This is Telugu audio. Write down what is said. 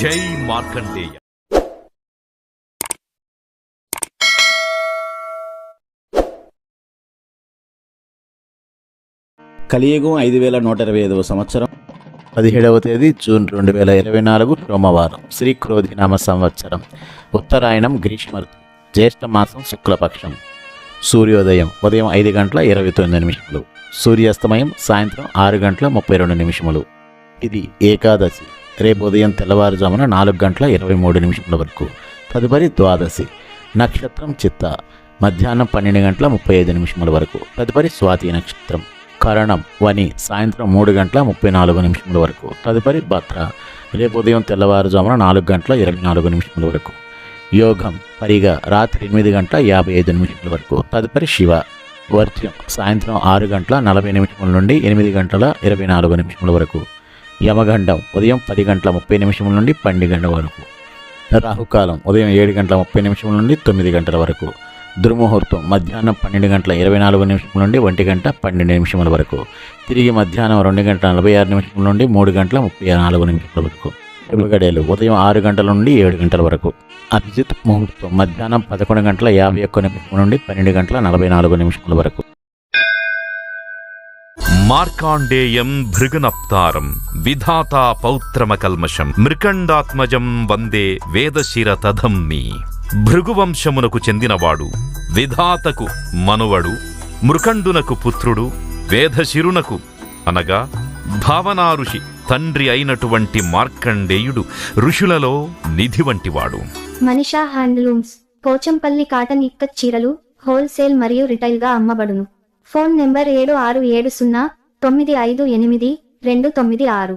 జై మార్కండేయ. కలియుగం ఐదు వేల నూట ఇరవై ఐదవ సంవత్సరం. పదిహేడవ తేదీ జూన్ రెండు వేల ఇరవై నాలుగు సోమవారం శ్రీ క్రోధినామ సంవత్సరం. ఉత్తరాయణం గ్రీష్మ ఋతువు, జ్యేష్ఠ మాసం శుక్లపక్షం. సూర్యోదయం ఉదయం ఐదు గంటల ఇరవై తొమ్మిది నిమిషములు సూర్యాస్తమయం సాయంత్రం ఆరు గంటల ముప్పై రెండు నిమిషములు. ఇది ఏకాదశి. రేపు ఉదయం తెల్లవారుజామున నాలుగు గంటల ఇరవై మూడు నిమిషముల వరకు. తదుపరి ద్వాదశి. నక్షత్రం చిత్త. మధ్యాహ్నం పన్నెండు గంటల ముప్పై ఐదు నిమిషముల వరకు. తదుపరి స్వాతి నక్షత్రం. కరణం వని. సాయంత్రం మూడు గంటల ముప్పై నాలుగు నిమిషముల వరకు. తదుపరి భద్ర. రేపు ఉదయం తెల్లవారుజామున నాలుగు గంటల ఇరవై నాలుగు నిమిషముల వరకు. యోగం పరిగా. రాత్రి ఎనిమిది గంటల యాభై ఐదు నిమిషముల వరకు. తదుపరి శివ. వర్జ్యం సాయంత్రం ఆరు గంటల నలభై నిమిషముల నుండి ఎనిమిది గంటల ఇరవై నాలుగు నిమిషముల వరకు. యమగండం ఉదయం పది గంటల ముప్పై నిమిషముల నుండి పన్నెండు గంటల వరకు. రాహుకాలం ఉదయం ఏడు గంటల ముప్పై నిమిషముల నుండి తొమ్మిది గంటల వరకు. దుర్ముహూర్తం మధ్యాహ్నం పన్నెండు గంటల ఇరవై నాలుగు నిమిషముల నుండి ఒంటి గంట పన్నెండు నిమిషముల వరకు. తిరిగి మధ్యాహ్నం రెండు గంటల నలభై ఆరు నిమిషముల నుండి మూడు గంటల ముప్పై నాలుగు నిమిషముల వరకు. గడియలు ఉదయం ఆరు గంటల నుండి ఏడు గంటల వరకు. అభిజిత్ ముహూర్తం మధ్యాహ్నం పదకొండు గంటల యాభై ఒక్క నిమిషం నుండి పన్నెండు గంటల నలభై నాలుగు నిమిషముల వరకు. మార్కాండేయం భృగునప్తారం విధాతా పౌత్రమకల్మషం మృకండాత్మజం వందే వేదశిర తధమ్మి భృగువంశమునకు చెందినవాడు విధాతకు మనువడు మృకండునకు పుత్రుడు వేదశిరునకు అనగా భావనారుషి తండ్రి అయినటువంటి మార్కండేయుడు ఋషులలో నిధి వంటివాడు. మనిషా హ్యాండ్లూమ్స్ పోచంపల్లి కాటన్ ఇక్కత్ చీరలు హోల్సేల్ మరియు రిటైల్గా అమ్మబడును. ఫోన్ నెంబర్ ఏడు ఆరు ఏడు సున్నా తొమ్మిది ఐదు ఎనిమిది రెండు తొమ్మిది ఆరు